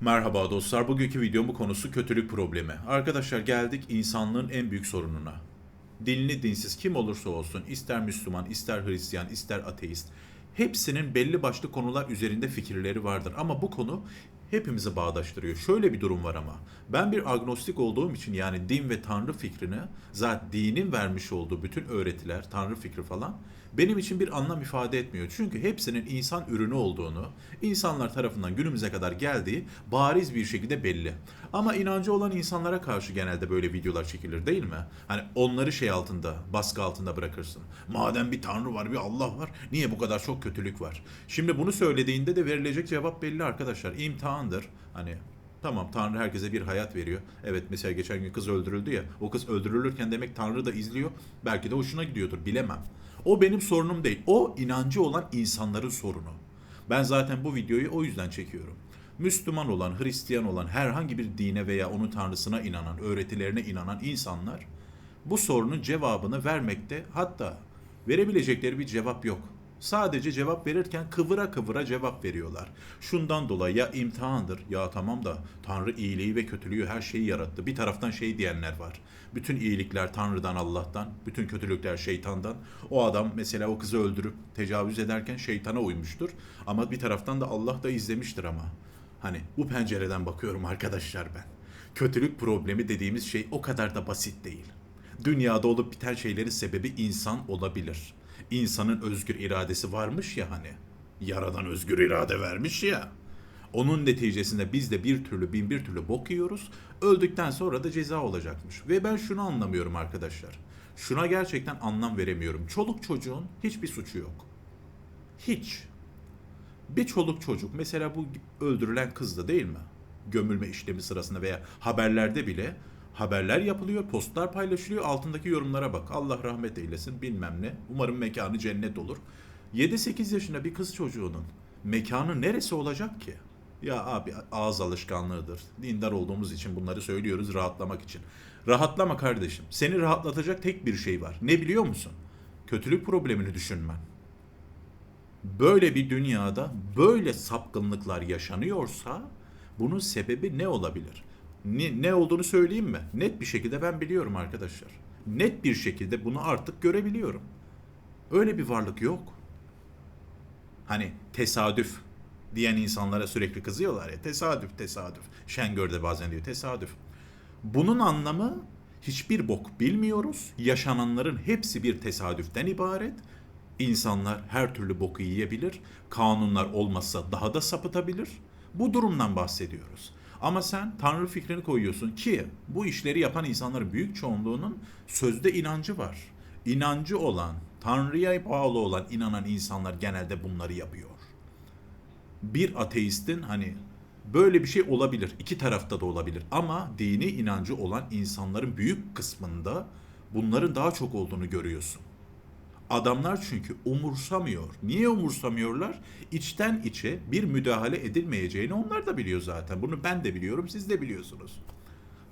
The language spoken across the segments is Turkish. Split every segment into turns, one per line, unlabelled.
Merhaba dostlar. Bugünkü videomun konusu kötülük problemi. Arkadaşlar geldik insanlığın en büyük sorununa. Dinli dinsiz kim olursa olsun, ister Müslüman, ister Hristiyan, ister ateist, hepsinin belli başlı konular üzerinde fikirleri vardır. Ama bu konu hepimizi bağdaştırıyor. Şöyle bir durum var ama. Ben bir agnostik olduğum için yani din ve tanrı fikrini, zaten dinin vermiş olduğu bütün öğretiler, tanrı fikri falan benim için bir anlam ifade etmiyor. Çünkü hepsinin insan ürünü olduğunu, insanlar tarafından günümüze kadar geldiği bariz bir şekilde belli. Ama inancı olan insanlara karşı genelde böyle videolar çekilir değil mi? Hani onları şey altında, baskı altında bırakırsın. Madem bir tanrı var, bir Allah var, niye bu kadar çok kötülük var? Şimdi bunu söylediğinde de verilecek cevap belli arkadaşlar. İmtihandır. Hani Tamam Tanrı herkese bir hayat veriyor. Evet mesela geçen gün kız öldürüldü ya. O kız öldürülürken demek Tanrı da izliyor. Belki de hoşuna gidiyordur bilemem. O benim sorunum değil. O inancı olan insanların sorunu. Ben zaten bu videoyu o yüzden çekiyorum. Müslüman olan, Hristiyan olan, herhangi bir dine veya onun tanrısına inanan, öğretilerine inanan insanlar bu sorunun cevabını vermekte hatta verebilecekleri bir cevap yok. Sadece cevap verirken kıvıra kıvıra cevap veriyorlar. Şundan dolayı ya imtihandır ya tamam da Tanrı iyiliği ve kötülüğü her şeyi yarattı. Bir taraftan şey diyenler var. Bütün iyilikler Tanrı'dan Allah'tan, bütün kötülükler şeytandan. O adam mesela o kızı öldürüp tecavüz ederken şeytana uymuştur. Ama bir taraftan da Allah da izlemiştir ama. Hani bu pencereden bakıyorum arkadaşlar ben. Kötülük problemi dediğimiz şey o kadar da basit değil. Dünyada olup biten şeylerin sebebi insan olabilir. İnsanın özgür iradesi varmış ya hani. Yaradan özgür irade vermiş ya. Onun neticesinde biz de bir türlü bin bir türlü bok yiyoruz. Öldükten sonra da ceza olacakmış. Ve ben şunu anlamıyorum arkadaşlar. Şuna gerçekten anlam veremiyorum. Çoluk çocuğun hiçbir suçu yok. Hiç. Bir çoluk çocuk mesela bu öldürülen kızdı değil mi? Gömülme işlemi sırasında veya haberlerde bile haberler yapılıyor, postlar paylaşılıyor, altındaki yorumlara bak. Allah rahmet eylesin bilmem ne. Umarım mekanı cennet olur. 7-8 yaşında bir kız çocuğunun mekanı neresi olacak ki? Ya abi ağız alışkanlığıdır. Dindar olduğumuz için bunları söylüyoruz rahatlamak için. Rahatlama kardeşim. Seni rahatlatacak tek bir şey var. Ne biliyor musun? Kötülük problemini düşünmen böyle bir dünyada böyle sapkınlıklar yaşanıyorsa bunun sebebi ne olabilir? Ne, ne olduğunu söyleyeyim mi? Net bir şekilde ben biliyorum arkadaşlar. Net bir şekilde bunu artık görebiliyorum. Öyle bir varlık yok. Hani tesadüf diyen insanlara sürekli kızıyorlar ya. Tesadüf, tesadüf. Şengör de bazen diyor tesadüf. Bunun anlamı hiçbir bok bilmiyoruz. Yaşananların hepsi bir tesadüften ibaret. İnsanlar her türlü boku yiyebilir. Kanunlar olmazsa daha da sapıtabilir. Bu durumdan bahsediyoruz. Ama sen Tanrı fikrini koyuyorsun ki bu işleri yapan insanların büyük çoğunluğunun sözde inancı var. İnancı olan, Tanrı'ya bağlı olan inanan insanlar genelde bunları yapıyor. Bir ateistin hani böyle bir şey olabilir. iki tarafta da olabilir. Ama dini inancı olan insanların büyük kısmında bunların daha çok olduğunu görüyorsun. Adamlar çünkü umursamıyor. Niye umursamıyorlar? İçten içe bir müdahale edilmeyeceğini onlar da biliyor zaten. Bunu ben de biliyorum, siz de biliyorsunuz.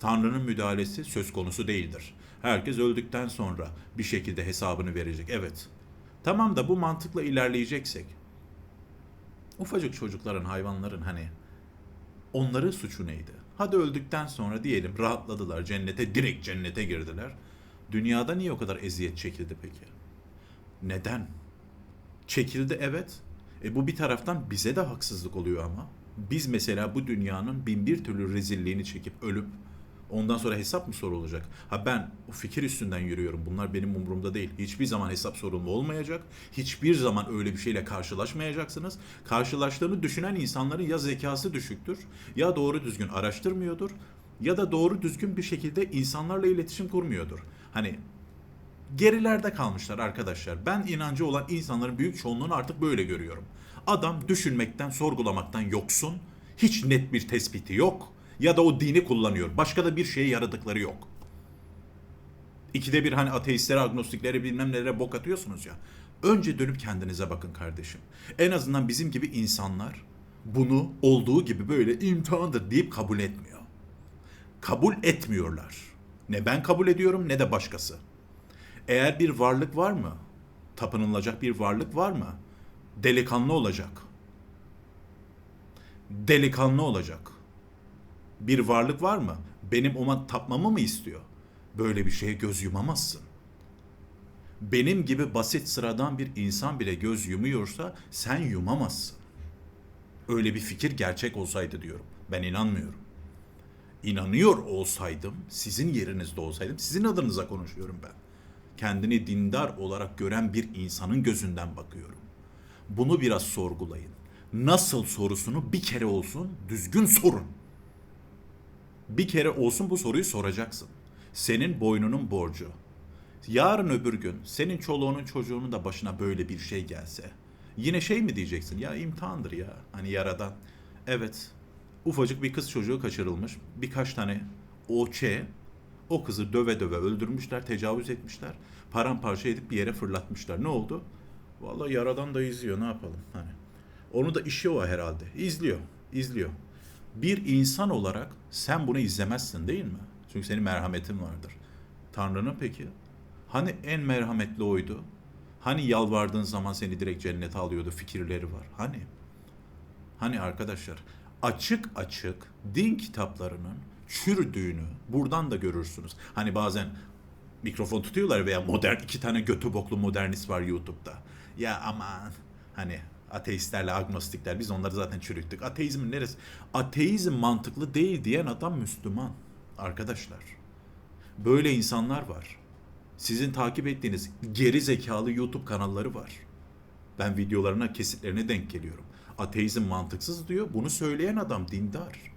Tanrı'nın müdahalesi söz konusu değildir. Herkes öldükten sonra bir şekilde hesabını verecek. Evet. Tamam da bu mantıkla ilerleyeceksek ufacık çocukların, hayvanların hani onların suçu neydi? Hadi öldükten sonra diyelim rahatladılar, cennete direkt cennete girdiler. Dünyada niye o kadar eziyet çekildi peki? Neden? Çekildi evet. E bu bir taraftan bize de haksızlık oluyor ama. Biz mesela bu dünyanın bin bir türlü rezilliğini çekip ölüp ondan sonra hesap mı sorulacak? Ha ben o fikir üstünden yürüyorum. Bunlar benim umurumda değil. Hiçbir zaman hesap sorulma olmayacak. Hiçbir zaman öyle bir şeyle karşılaşmayacaksınız. Karşılaştığını düşünen insanların ya zekası düşüktür ya doğru düzgün araştırmıyordur ya da doğru düzgün bir şekilde insanlarla iletişim kurmuyordur. Hani gerilerde kalmışlar arkadaşlar. Ben inancı olan insanların büyük çoğunluğunu artık böyle görüyorum. Adam düşünmekten, sorgulamaktan yoksun. Hiç net bir tespiti yok. Ya da o dini kullanıyor. Başka da bir şeye yaradıkları yok. İkide bir hani ateistlere, agnostiklere bilmem nelere bok atıyorsunuz ya. Önce dönüp kendinize bakın kardeşim. En azından bizim gibi insanlar bunu olduğu gibi böyle imtihandır deyip kabul etmiyor. Kabul etmiyorlar. Ne ben kabul ediyorum ne de başkası. Eğer bir varlık var mı? Tapınılacak bir varlık var mı? Delikanlı olacak. Delikanlı olacak. Bir varlık var mı? Benim ona tapmamı mı istiyor? Böyle bir şeye göz yumamazsın. Benim gibi basit sıradan bir insan bile göz yumuyorsa sen yumamazsın. Öyle bir fikir gerçek olsaydı diyorum. Ben inanmıyorum. İnanıyor olsaydım, sizin yerinizde olsaydım, sizin adınıza konuşuyorum ben. Kendini dindar olarak gören bir insanın gözünden bakıyorum. Bunu biraz sorgulayın. Nasıl sorusunu bir kere olsun düzgün sorun. Bir kere olsun bu soruyu soracaksın. Senin boynunun borcu. Yarın öbür gün senin çoluğunun çocuğunun da başına böyle bir şey gelse. Yine şey mi diyeceksin? Ya imtihandır ya. Hani yaradan. Evet. Ufacık bir kız çocuğu kaçırılmış. Birkaç tane OÇ o kızı döve döve öldürmüşler, tecavüz etmişler. Paramparça edip bir yere fırlatmışlar. Ne oldu? Vallahi yaradan da izliyor. Ne yapalım? Hani. Onu da işi o herhalde. İzliyor. izliyor. Bir insan olarak sen bunu izlemezsin değil mi? Çünkü senin merhametin vardır. Tanrı'nın peki? Hani en merhametli oydu? Hani yalvardığın zaman seni direkt cennete alıyordu fikirleri var. Hani? Hani arkadaşlar açık açık din kitaplarının çürüdüğünü buradan da görürsünüz. Hani bazen mikrofon tutuyorlar veya modern iki tane götü boklu modernist var YouTube'da. Ya aman hani ateistlerle agnostikler biz onları zaten çürüttük. Ateizmin neresi? Ateizm mantıklı değil diyen adam Müslüman. Arkadaşlar. Böyle insanlar var. Sizin takip ettiğiniz geri zekalı YouTube kanalları var. Ben videolarına, kesitlerine denk geliyorum. Ateizm mantıksız diyor. Bunu söyleyen adam dindar.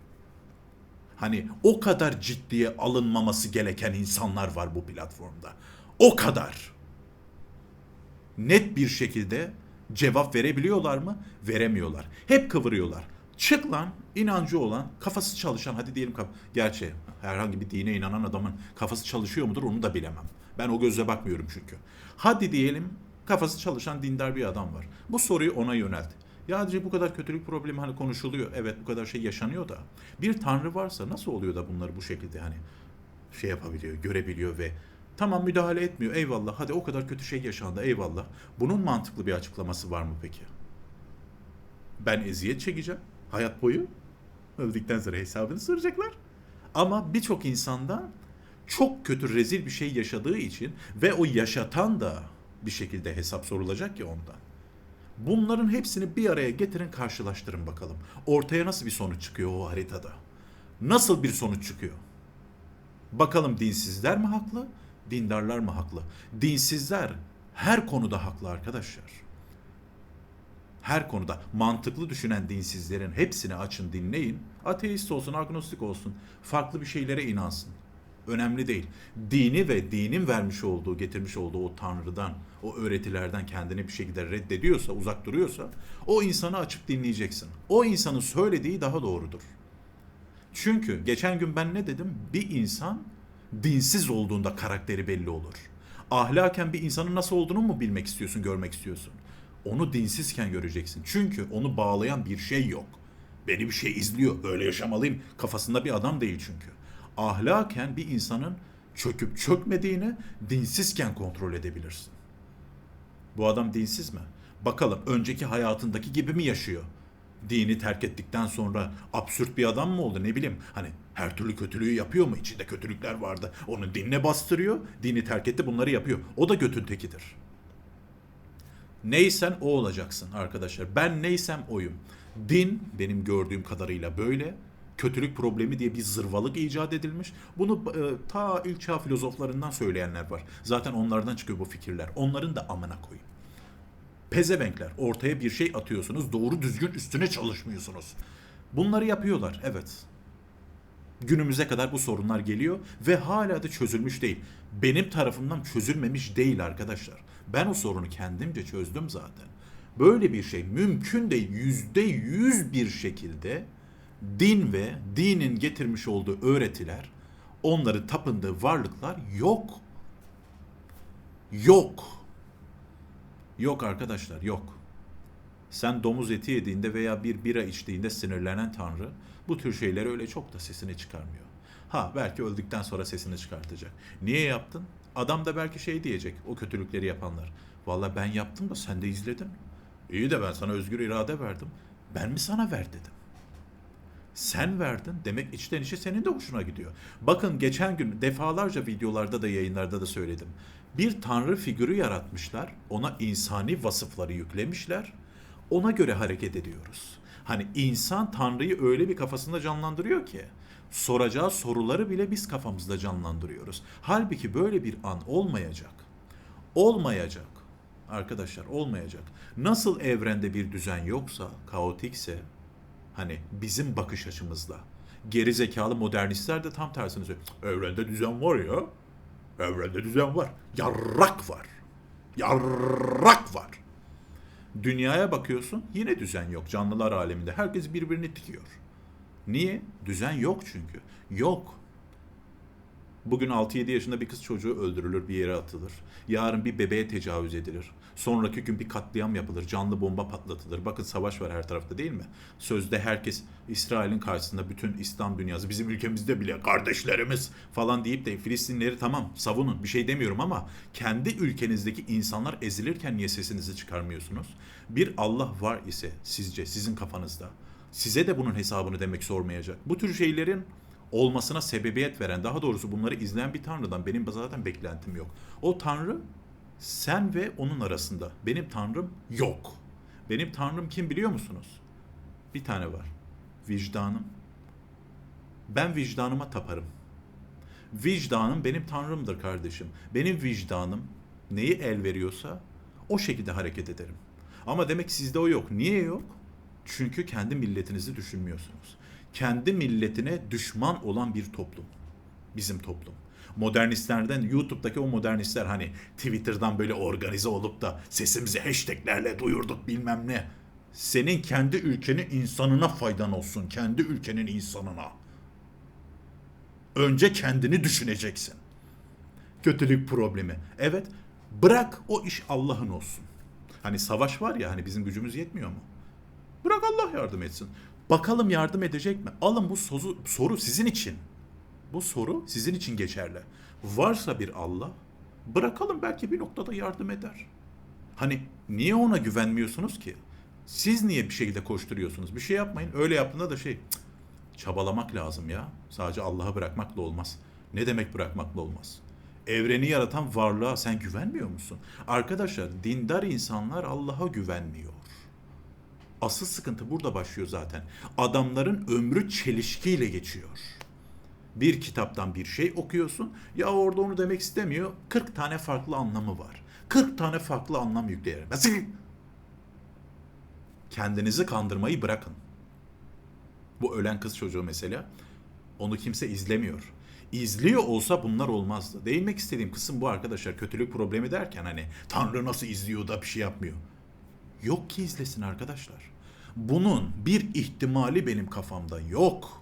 Hani o kadar ciddiye alınmaması gereken insanlar var bu platformda. O kadar. Net bir şekilde cevap verebiliyorlar mı? Veremiyorlar. Hep kıvırıyorlar. Çık lan inancı olan, kafası çalışan, hadi diyelim kaf Gerçi herhangi bir dine inanan adamın kafası çalışıyor mudur onu da bilemem. Ben o gözle bakmıyorum çünkü. Hadi diyelim kafası çalışan dindar bir adam var. Bu soruyu ona yönelt. Ya Hacı bu kadar kötülük problemi hani konuşuluyor. Evet bu kadar şey yaşanıyor da. Bir tanrı varsa nasıl oluyor da bunları bu şekilde hani şey yapabiliyor, görebiliyor ve tamam müdahale etmiyor. Eyvallah. Hadi o kadar kötü şey yaşandı. Eyvallah. Bunun mantıklı bir açıklaması var mı peki? Ben eziyet çekeceğim hayat boyu. Öldükten sonra hesabını soracaklar. Ama birçok insandan çok kötü rezil bir şey yaşadığı için ve o yaşatan da bir şekilde hesap sorulacak ya ondan. Bunların hepsini bir araya getirin karşılaştırın bakalım. Ortaya nasıl bir sonuç çıkıyor o haritada? Nasıl bir sonuç çıkıyor? Bakalım dinsizler mi haklı, dindarlar mı haklı? Dinsizler her konuda haklı arkadaşlar. Her konuda mantıklı düşünen dinsizlerin hepsini açın dinleyin. Ateist olsun, agnostik olsun, farklı bir şeylere inansın. Önemli değil. Dini ve dinin vermiş olduğu, getirmiş olduğu o tanrıdan, o öğretilerden kendini bir şekilde reddediyorsa, uzak duruyorsa o insanı açıp dinleyeceksin. O insanın söylediği daha doğrudur. Çünkü geçen gün ben ne dedim? Bir insan dinsiz olduğunda karakteri belli olur. Ahlaken bir insanın nasıl olduğunu mu bilmek istiyorsun, görmek istiyorsun? Onu dinsizken göreceksin. Çünkü onu bağlayan bir şey yok. Beni bir şey izliyor, böyle yaşamalıyım kafasında bir adam değil çünkü. Ahlaken bir insanın çöküp çökmediğini dinsizken kontrol edebilirsin. Bu adam dinsiz mi? Bakalım önceki hayatındaki gibi mi yaşıyor? Dini terk ettikten sonra absürt bir adam mı oldu ne bileyim. Hani her türlü kötülüğü yapıyor mu? İçinde kötülükler vardı. Onu dinle bastırıyor. Dini terk etti bunları yapıyor. O da götün tekidir. Neysen o olacaksın arkadaşlar. Ben neysem oyum. Din benim gördüğüm kadarıyla böyle. Kötülük problemi diye bir zırvalık icat edilmiş. Bunu e, ta ilk çağ filozoflarından söyleyenler var. Zaten onlardan çıkıyor bu fikirler. Onların da amına koyayım. Pezevenkler ortaya bir şey atıyorsunuz. Doğru düzgün üstüne çalışmıyorsunuz. Bunları yapıyorlar evet. Günümüze kadar bu sorunlar geliyor ve hala da çözülmüş değil. Benim tarafımdan çözülmemiş değil arkadaşlar. Ben o sorunu kendimce çözdüm zaten. Böyle bir şey mümkün değil. Yüzde yüz bir şekilde din ve dinin getirmiş olduğu öğretiler, onların tapındığı varlıklar yok. Yok. Yok arkadaşlar yok. Sen domuz eti yediğinde veya bir bira içtiğinde sinirlenen Tanrı bu tür şeyleri öyle çok da sesini çıkarmıyor. Ha belki öldükten sonra sesini çıkartacak. Niye yaptın? Adam da belki şey diyecek o kötülükleri yapanlar. Valla ben yaptım da sen de izledin. İyi de ben sana özgür irade verdim. Ben mi sana ver dedim. Sen verdin demek içten içe senin de hoşuna gidiyor. Bakın geçen gün defalarca videolarda da yayınlarda da söyledim. Bir tanrı figürü yaratmışlar. Ona insani vasıfları yüklemişler. Ona göre hareket ediyoruz. Hani insan tanrıyı öyle bir kafasında canlandırıyor ki soracağı soruları bile biz kafamızda canlandırıyoruz. Halbuki böyle bir an olmayacak. Olmayacak. Arkadaşlar olmayacak. Nasıl evrende bir düzen yoksa, kaotikse, hani bizim bakış açımızla. Geri zekalı modernistler de tam tersini söylüyor. Evrende düzen var ya. Evrende düzen var. Yarrak var. Yarrak var. Dünyaya bakıyorsun yine düzen yok canlılar aleminde. Herkes birbirini tikiyor. Niye? Düzen yok çünkü. Yok. Bugün 6-7 yaşında bir kız çocuğu öldürülür, bir yere atılır. Yarın bir bebeğe tecavüz edilir. Sonraki gün bir katliam yapılır, canlı bomba patlatılır. Bakın savaş var her tarafta değil mi? Sözde herkes İsrail'in karşısında bütün İslam dünyası, bizim ülkemizde bile kardeşlerimiz falan deyip de Filistinleri tamam savunun bir şey demiyorum ama kendi ülkenizdeki insanlar ezilirken niye sesinizi çıkarmıyorsunuz? Bir Allah var ise sizce sizin kafanızda size de bunun hesabını demek sormayacak. Bu tür şeylerin olmasına sebebiyet veren, daha doğrusu bunları izleyen bir tanrıdan benim zaten beklentim yok. O tanrı sen ve onun arasında. Benim tanrım yok. Benim tanrım kim biliyor musunuz? Bir tane var. Vicdanım. Ben vicdanıma taparım. Vicdanım benim tanrımdır kardeşim. Benim vicdanım neyi el veriyorsa o şekilde hareket ederim. Ama demek sizde o yok. Niye yok? Çünkü kendi milletinizi düşünmüyorsunuz. Kendi milletine düşman olan bir toplum. Bizim toplum. Modernistlerden YouTube'daki o modernistler hani Twitter'dan böyle organize olup da sesimizi hashtaglerle duyurduk bilmem ne. Senin kendi ülkenin insanına faydan olsun. Kendi ülkenin insanına. Önce kendini düşüneceksin. Kötülük problemi. Evet bırak o iş Allah'ın olsun. Hani savaş var ya hani bizim gücümüz yetmiyor mu? Bırak Allah yardım etsin. Bakalım yardım edecek mi? Alın bu soru, soru sizin için. Bu soru sizin için geçerli. Varsa bir Allah, bırakalım belki bir noktada yardım eder. Hani niye ona güvenmiyorsunuz ki? Siz niye bir şekilde koşturuyorsunuz? Bir şey yapmayın. Öyle yaptığında da şey çabalamak lazım ya. Sadece Allah'a bırakmakla olmaz. Ne demek bırakmakla olmaz? Evreni yaratan varlığa sen güvenmiyor musun? Arkadaşlar dindar insanlar Allah'a güvenmiyor. Asıl sıkıntı burada başlıyor zaten. Adamların ömrü çelişkiyle geçiyor. Bir kitaptan bir şey okuyorsun. Ya orada onu demek istemiyor. 40 tane farklı anlamı var. 40 tane farklı anlam yükleyerek. Kendinizi kandırmayı bırakın. Bu ölen kız çocuğu mesela. Onu kimse izlemiyor. İzliyor olsa bunlar olmazdı. Değinmek istediğim kısım bu arkadaşlar. Kötülük problemi derken hani Tanrı nasıl izliyor da bir şey yapmıyor. Yok ki izlesin arkadaşlar. Bunun bir ihtimali benim kafamda yok.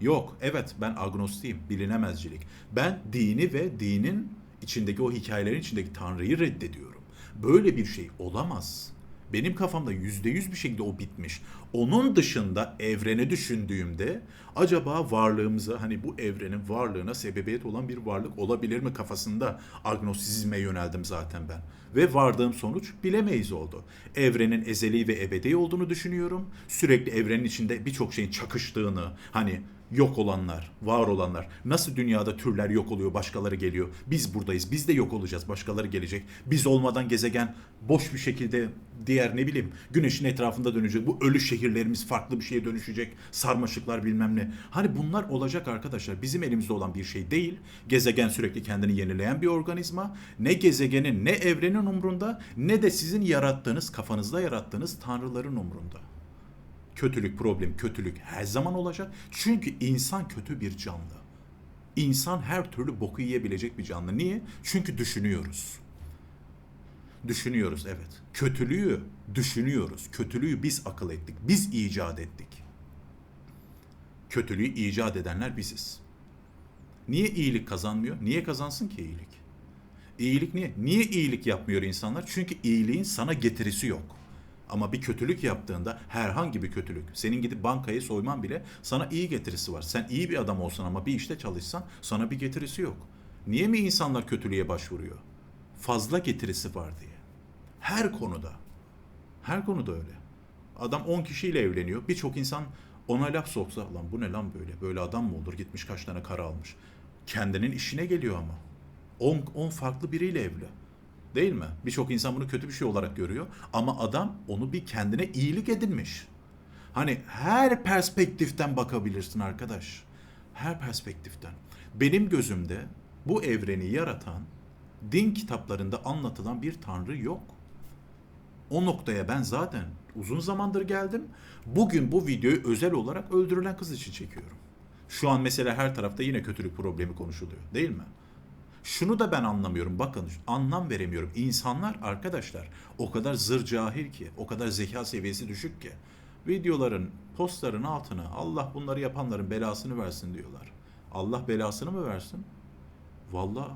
Yok. Evet ben agnostiyim. Bilinemezcilik. Ben dini ve dinin içindeki o hikayelerin içindeki Tanrı'yı reddediyorum. Böyle bir şey olamaz. Benim kafamda yüzde yüz bir şekilde o bitmiş. Onun dışında evreni düşündüğümde acaba varlığımıza hani bu evrenin varlığına sebebiyet olan bir varlık olabilir mi kafasında agnosizme yöneldim zaten ben. Ve vardığım sonuç bilemeyiz oldu. Evrenin ezeli ve ebedi olduğunu düşünüyorum. Sürekli evrenin içinde birçok şeyin çakıştığını hani yok olanlar, var olanlar. Nasıl dünyada türler yok oluyor, başkaları geliyor. Biz buradayız, biz de yok olacağız, başkaları gelecek. Biz olmadan gezegen boş bir şekilde diğer ne bileyim güneşin etrafında dönecek. Bu ölü şehirlerimiz farklı bir şeye dönüşecek. Sarmaşıklar bilmem ne. Hani bunlar olacak arkadaşlar. Bizim elimizde olan bir şey değil. Gezegen sürekli kendini yenileyen bir organizma. Ne gezegenin ne evrenin umrunda ne de sizin yarattığınız, kafanızda yarattığınız tanrıların umrunda kötülük, problem, kötülük her zaman olacak. Çünkü insan kötü bir canlı. İnsan her türlü boku yiyebilecek bir canlı. Niye? Çünkü düşünüyoruz. Düşünüyoruz evet. Kötülüğü düşünüyoruz. Kötülüğü biz akıl ettik. Biz icat ettik. Kötülüğü icat edenler biziz. Niye iyilik kazanmıyor? Niye kazansın ki iyilik? İyilik niye? Niye iyilik yapmıyor insanlar? Çünkü iyiliğin sana getirisi yok. Ama bir kötülük yaptığında herhangi bir kötülük, senin gidip bankayı soyman bile sana iyi getirisi var. Sen iyi bir adam olsan ama bir işte çalışsan sana bir getirisi yok. Niye mi insanlar kötülüğe başvuruyor? Fazla getirisi var diye. Her konuda. Her konuda öyle. Adam 10 kişiyle evleniyor. Birçok insan Ona laf soksa lan bu ne lan böyle? Böyle adam mı olur? Gitmiş kaç tane kara almış. Kendinin işine geliyor ama. 10 farklı biriyle evli. Değil mi? Birçok insan bunu kötü bir şey olarak görüyor. Ama adam onu bir kendine iyilik edinmiş. Hani her perspektiften bakabilirsin arkadaş. Her perspektiften. Benim gözümde bu evreni yaratan din kitaplarında anlatılan bir tanrı yok. O noktaya ben zaten uzun zamandır geldim. Bugün bu videoyu özel olarak öldürülen kız için çekiyorum. Şu an mesela her tarafta yine kötülük problemi konuşuluyor değil mi? Şunu da ben anlamıyorum. Bakın anlam veremiyorum. İnsanlar arkadaşlar o kadar zır cahil ki, o kadar zeka seviyesi düşük ki. Videoların, postların altına Allah bunları yapanların belasını versin diyorlar. Allah belasını mı versin? Vallahi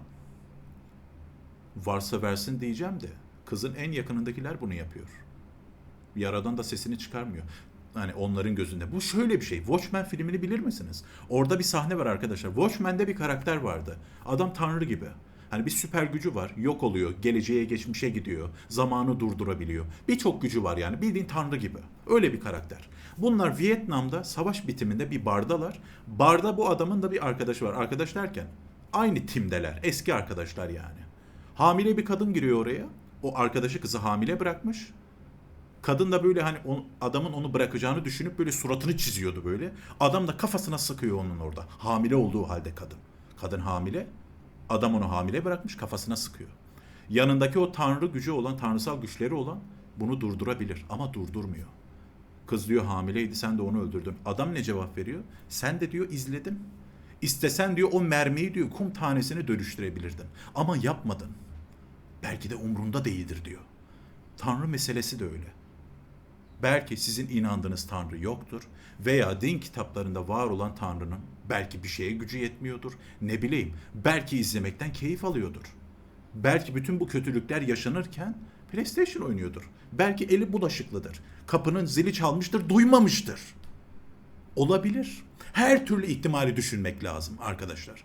varsa versin diyeceğim de kızın en yakınındakiler bunu yapıyor. Yaradan da sesini çıkarmıyor. Hani onların gözünde. Bu şöyle bir şey. Watchmen filmini bilir misiniz? Orada bir sahne var arkadaşlar. Watchmen'de bir karakter vardı. Adam tanrı gibi. Hani bir süper gücü var. Yok oluyor. Geleceğe, geçmişe gidiyor. Zamanı durdurabiliyor. Birçok gücü var yani. Bildiğin tanrı gibi. Öyle bir karakter. Bunlar Vietnam'da savaş bitiminde bir bardalar. Barda bu adamın da bir arkadaşı var. Arkadaş derken aynı timdeler. Eski arkadaşlar yani. Hamile bir kadın giriyor oraya. O arkadaşı kızı hamile bırakmış. Kadın da böyle hani on- adamın onu bırakacağını düşünüp böyle suratını çiziyordu böyle. Adam da kafasına sıkıyor onun orada. Hamile olduğu halde kadın. Kadın hamile. Adam onu hamile bırakmış kafasına sıkıyor. Yanındaki o tanrı gücü olan, tanrısal güçleri olan bunu durdurabilir ama durdurmuyor. Kız diyor hamileydi sen de onu öldürdün. Adam ne cevap veriyor? Sen de diyor izledim. İstesen diyor o mermiyi diyor kum tanesine dönüştürebilirdin. Ama yapmadın. Belki de umrunda değildir diyor. Tanrı meselesi de öyle. Belki sizin inandığınız Tanrı yoktur veya din kitaplarında var olan Tanrı'nın belki bir şeye gücü yetmiyordur. Ne bileyim, belki izlemekten keyif alıyordur. Belki bütün bu kötülükler yaşanırken PlayStation oynuyordur. Belki eli bulaşıklıdır. Kapının zili çalmıştır, duymamıştır. Olabilir. Her türlü ihtimali düşünmek lazım arkadaşlar.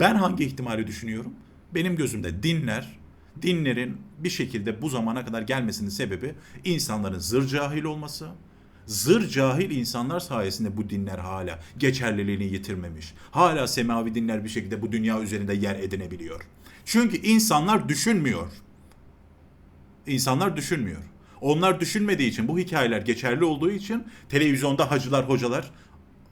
Ben hangi ihtimali düşünüyorum? Benim gözümde dinler, dinlerin bir şekilde bu zamana kadar gelmesinin sebebi insanların zır cahil olması. Zır cahil insanlar sayesinde bu dinler hala geçerliliğini yitirmemiş. Hala semavi dinler bir şekilde bu dünya üzerinde yer edinebiliyor. Çünkü insanlar düşünmüyor. İnsanlar düşünmüyor. Onlar düşünmediği için bu hikayeler geçerli olduğu için televizyonda hacılar hocalar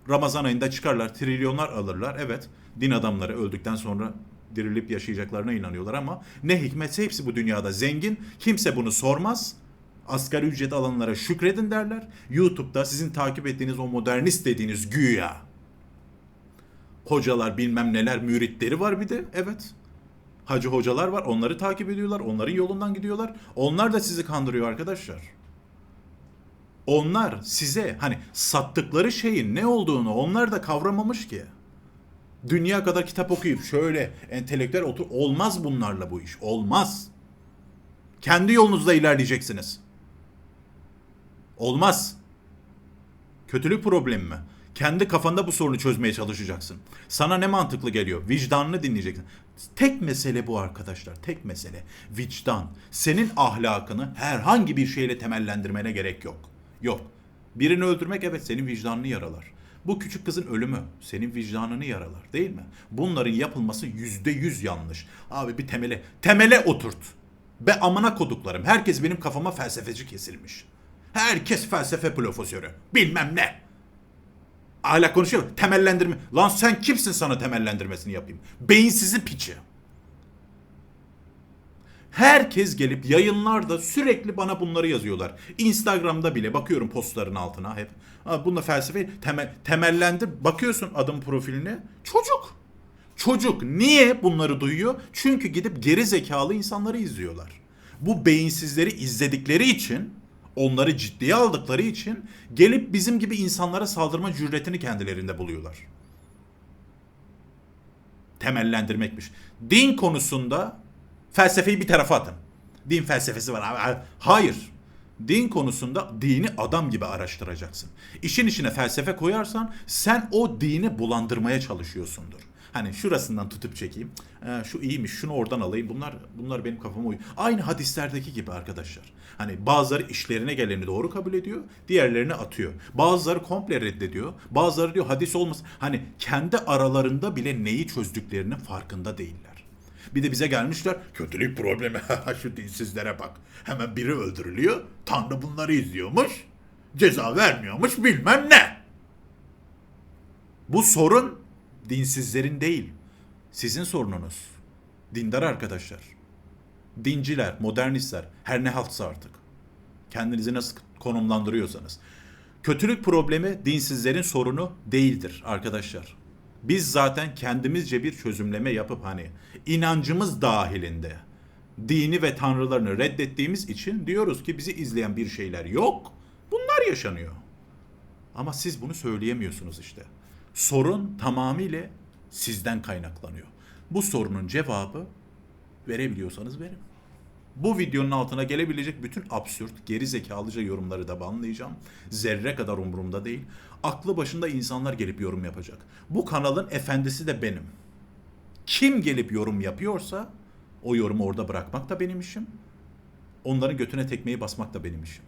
Ramazan ayında çıkarlar trilyonlar alırlar. Evet din adamları öldükten sonra dirilip yaşayacaklarına inanıyorlar ama ne hikmetse hepsi bu dünyada zengin. Kimse bunu sormaz. Asgari ücret alanlara şükredin derler. YouTube'da sizin takip ettiğiniz o modernist dediğiniz güya hocalar bilmem neler müritleri var bir de. Evet. Hacı hocalar var. Onları takip ediyorlar. Onların yolundan gidiyorlar. Onlar da sizi kandırıyor arkadaşlar. Onlar size hani sattıkları şeyin ne olduğunu onlar da kavramamış ki. Dünya kadar kitap okuyup şöyle entelektüel otur olmaz bunlarla bu iş. Olmaz. Kendi yolunuzda ilerleyeceksiniz. Olmaz. Kötülük problemi mi? Kendi kafanda bu sorunu çözmeye çalışacaksın. Sana ne mantıklı geliyor? Vicdanını dinleyeceksin. Tek mesele bu arkadaşlar. Tek mesele. Vicdan. Senin ahlakını herhangi bir şeyle temellendirmene gerek yok. Yok. Birini öldürmek evet senin vicdanını yaralar. Bu küçük kızın ölümü senin vicdanını yaralar değil mi? Bunların yapılması yüzde yüz yanlış. Abi bir temele, temele oturt. Be amına koduklarım. Herkes benim kafama felsefeci kesilmiş. Herkes felsefe profesörü. Bilmem ne. Hala konuşuyor. Temellendirme. Lan sen kimsin sana temellendirmesini yapayım? Beyinsizin piçi. Herkes gelip yayınlarda sürekli bana bunları yazıyorlar. Instagram'da bile bakıyorum postların altına hep. Bunda felsefe temel, temellendir. Bakıyorsun adım profiline. Çocuk. Çocuk niye bunları duyuyor? Çünkü gidip geri zekalı insanları izliyorlar. Bu beyinsizleri izledikleri için, onları ciddiye aldıkları için gelip bizim gibi insanlara saldırma cüretini kendilerinde buluyorlar temellendirmekmiş. Din konusunda felsefeyi bir tarafa atın. Din felsefesi var. Hayır. Din konusunda dini adam gibi araştıracaksın. İşin içine felsefe koyarsan sen o dini bulandırmaya çalışıyorsundur. Hani şurasından tutup çekeyim. Ee, şu iyiymiş, şunu oradan alayım. Bunlar bunlar benim kafama uyuyor. Aynı hadislerdeki gibi arkadaşlar. Hani bazıları işlerine geleni doğru kabul ediyor, diğerlerini atıyor. Bazıları komple reddediyor. Bazıları diyor hadis olmasın. Hani kendi aralarında bile neyi çözdüklerinin farkında değiller. Bir de bize gelmişler kötülük problemi şu dinsizlere bak. Hemen biri öldürülüyor. Tanrı bunları izliyormuş. Ceza vermiyormuş bilmem ne. Bu sorun dinsizlerin değil. Sizin sorununuz. Dindar arkadaşlar. Dinciler, modernistler, her ne haltsa artık. Kendinizi nasıl konumlandırıyorsanız. Kötülük problemi dinsizlerin sorunu değildir arkadaşlar. Biz zaten kendimizce bir çözümleme yapıp hani inancımız dahilinde dini ve tanrılarını reddettiğimiz için diyoruz ki bizi izleyen bir şeyler yok. Bunlar yaşanıyor. Ama siz bunu söyleyemiyorsunuz işte. Sorun tamamıyla sizden kaynaklanıyor. Bu sorunun cevabı verebiliyorsanız verin. Bu videonun altına gelebilecek bütün absürt, geri zekalıca yorumları da banlayacağım. Zerre kadar umurumda değil. Aklı başında insanlar gelip yorum yapacak. Bu kanalın efendisi de benim. Kim gelip yorum yapıyorsa o yorumu orada bırakmak da benim işim. Onların götüne tekmeyi basmak da benim işim.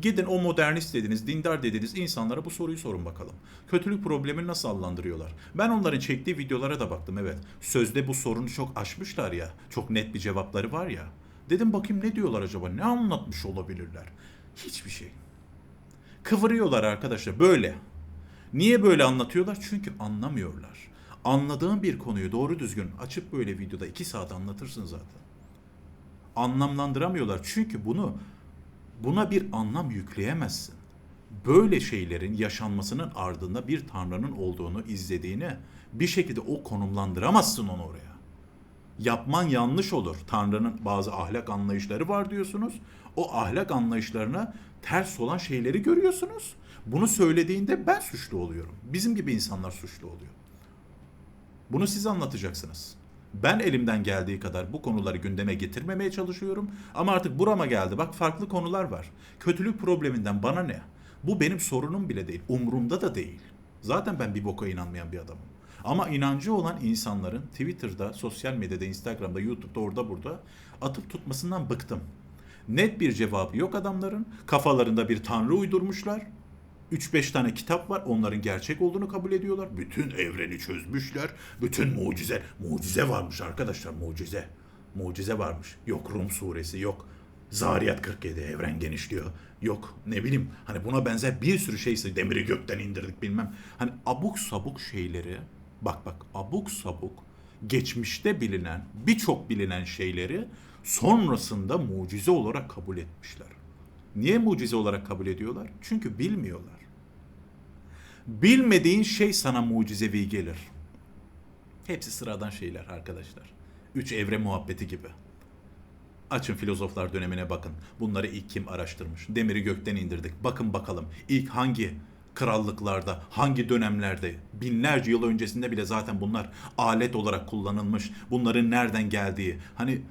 Gidin o modernist dediniz, dindar dediniz insanlara bu soruyu sorun bakalım. Kötülük problemini nasıl adlandırıyorlar? Ben onların çektiği videolara da baktım evet. Sözde bu sorunu çok aşmışlar ya. Çok net bir cevapları var ya. Dedim bakayım ne diyorlar acaba? Ne anlatmış olabilirler? Hiçbir şey. Kıvırıyorlar arkadaşlar böyle. Niye böyle anlatıyorlar? Çünkü anlamıyorlar. Anladığın bir konuyu doğru düzgün açıp böyle videoda iki saat anlatırsın zaten. Anlamlandıramıyorlar. Çünkü bunu buna bir anlam yükleyemezsin. Böyle şeylerin yaşanmasının ardında bir tanrının olduğunu izlediğini bir şekilde o konumlandıramazsın onu oraya. Yapman yanlış olur. Tanrı'nın bazı ahlak anlayışları var diyorsunuz. O ahlak anlayışlarına ters olan şeyleri görüyorsunuz. Bunu söylediğinde ben suçlu oluyorum. Bizim gibi insanlar suçlu oluyor. Bunu siz anlatacaksınız. Ben elimden geldiği kadar bu konuları gündeme getirmemeye çalışıyorum. Ama artık burama geldi. Bak farklı konular var. Kötülük probleminden bana ne? Bu benim sorunum bile değil. Umurumda da değil. Zaten ben bir boka inanmayan bir adamım. Ama inancı olan insanların Twitter'da, sosyal medyada, Instagram'da, YouTube'da, orada burada atıp tutmasından bıktım. Net bir cevabı yok adamların. Kafalarında bir tanrı uydurmuşlar. 3-5 tane kitap var. Onların gerçek olduğunu kabul ediyorlar. Bütün evreni çözmüşler. Bütün mucize. Mucize varmış arkadaşlar mucize. Mucize varmış. Yok Rum suresi yok. Zariyat 47 evren genişliyor. Yok ne bileyim hani buna benzer bir sürü şeyse demiri gökten indirdik bilmem. Hani abuk sabuk şeyleri bak bak abuk sabuk geçmişte bilinen birçok bilinen şeyleri sonrasında mucize olarak kabul etmişler. Niye mucize olarak kabul ediyorlar? Çünkü bilmiyorlar. Bilmediğin şey sana mucizevi gelir. Hepsi sıradan şeyler arkadaşlar. Üç evre muhabbeti gibi. Açın filozoflar dönemine bakın. Bunları ilk kim araştırmış? Demiri gökten indirdik. Bakın bakalım ilk hangi krallıklarda, hangi dönemlerde, binlerce yıl öncesinde bile zaten bunlar alet olarak kullanılmış. Bunların nereden geldiği. Hani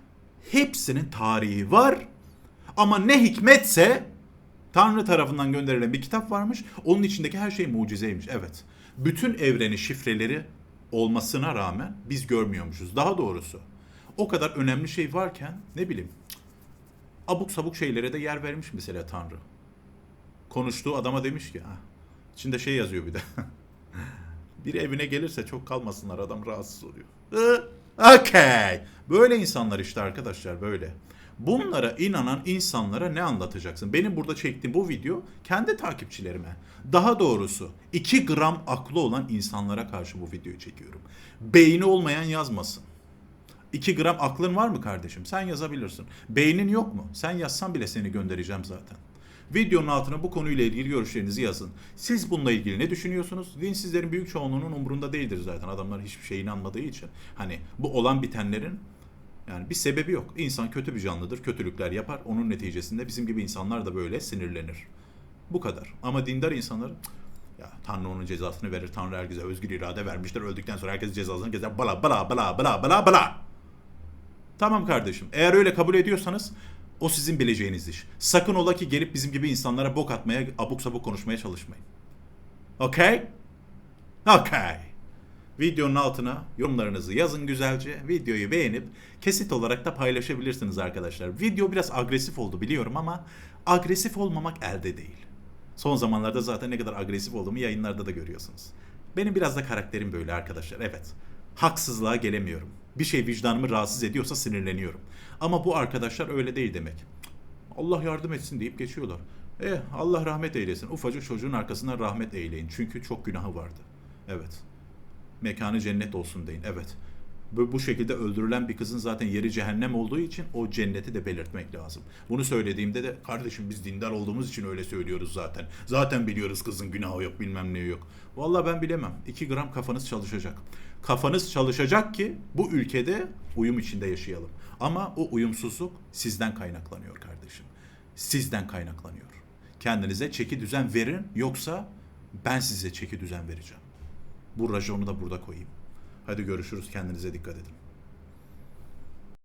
hepsinin tarihi var. Ama ne hikmetse Tanrı tarafından gönderilen bir kitap varmış. Onun içindeki her şey mucizeymiş. Evet. Bütün evreni şifreleri olmasına rağmen biz görmüyormuşuz. Daha doğrusu o kadar önemli şey varken ne bileyim abuk sabuk şeylere de yer vermiş mesela Tanrı. Konuştuğu adama demiş ki ha, içinde şey yazıyor bir de. bir evine gelirse çok kalmasınlar adam rahatsız oluyor. Okey. Böyle insanlar işte arkadaşlar böyle. Bunlara inanan insanlara ne anlatacaksın? Benim burada çektiğim bu video kendi takipçilerime. Daha doğrusu 2 gram aklı olan insanlara karşı bu videoyu çekiyorum. Beyni olmayan yazmasın. 2 gram aklın var mı kardeşim? Sen yazabilirsin. Beynin yok mu? Sen yazsan bile seni göndereceğim zaten. Videonun altına bu konuyla ilgili görüşlerinizi yazın. Siz bununla ilgili ne düşünüyorsunuz? Dinsizlerin büyük çoğunluğunun umurunda değildir zaten. Adamlar hiçbir şeye inanmadığı için. Hani bu olan bitenlerin yani bir sebebi yok. İnsan kötü bir canlıdır. Kötülükler yapar. Onun neticesinde bizim gibi insanlar da böyle sinirlenir. Bu kadar. Ama dindar insanlar ya Tanrı onun cezasını verir. Tanrı herkese özgür irade vermiştir. Öldükten sonra herkes cezasını gezer. Bala bala bala bala bala bala. Tamam kardeşim. Eğer öyle kabul ediyorsanız o sizin bileceğiniz iş. Sakın ola ki gelip bizim gibi insanlara bok atmaya, abuk sabuk konuşmaya çalışmayın. Okay? Okay. Videonun altına yorumlarınızı yazın güzelce. Videoyu beğenip kesit olarak da paylaşabilirsiniz arkadaşlar. Video biraz agresif oldu biliyorum ama agresif olmamak elde değil. Son zamanlarda zaten ne kadar agresif olduğumu yayınlarda da görüyorsunuz. Benim biraz da karakterim böyle arkadaşlar. Evet. Haksızlığa gelemiyorum. Bir şey vicdanımı rahatsız ediyorsa sinirleniyorum. Ama bu arkadaşlar öyle değil demek. Allah yardım etsin deyip geçiyorlar. Eh Allah rahmet eylesin. Ufacık çocuğun arkasından rahmet eyleyin. Çünkü çok günahı vardı. Evet. Mekanı cennet olsun deyin. Evet. Bu, bu şekilde öldürülen bir kızın zaten yeri cehennem olduğu için o cenneti de belirtmek lazım. Bunu söylediğimde de kardeşim biz dindar olduğumuz için öyle söylüyoruz zaten. Zaten biliyoruz kızın günahı yok bilmem ne yok. Vallahi ben bilemem. 2 gram kafanız çalışacak. Kafanız çalışacak ki bu ülkede uyum içinde yaşayalım. Ama o uyumsuzluk sizden kaynaklanıyor kardeşim. Sizden kaynaklanıyor. Kendinize çeki düzen verin yoksa ben size çeki düzen vereceğim. Bu rajonu da burada koyayım. Hadi görüşürüz. Kendinize dikkat edin.